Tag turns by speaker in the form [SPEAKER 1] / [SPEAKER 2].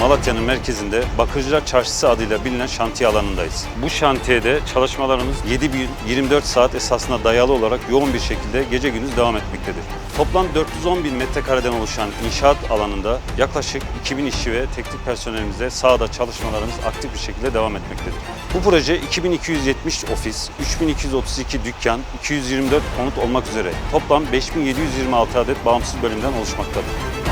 [SPEAKER 1] Malatya'nın merkezinde Bakırcılar Çarşısı adıyla bilinen şantiye alanındayız. Bu şantiyede çalışmalarımız 7 bin 24 saat esasına dayalı olarak yoğun bir şekilde gece gündüz devam etmektedir. Toplam 410 bin metrekareden oluşan inşaat alanında yaklaşık 2000 işçi ve teknik personelimizle sahada çalışmalarımız aktif bir şekilde devam etmektedir. Bu proje 2270 ofis, 3232 dükkan, 224 konut olmak üzere toplam 5726 adet bağımsız bölümden oluşmaktadır.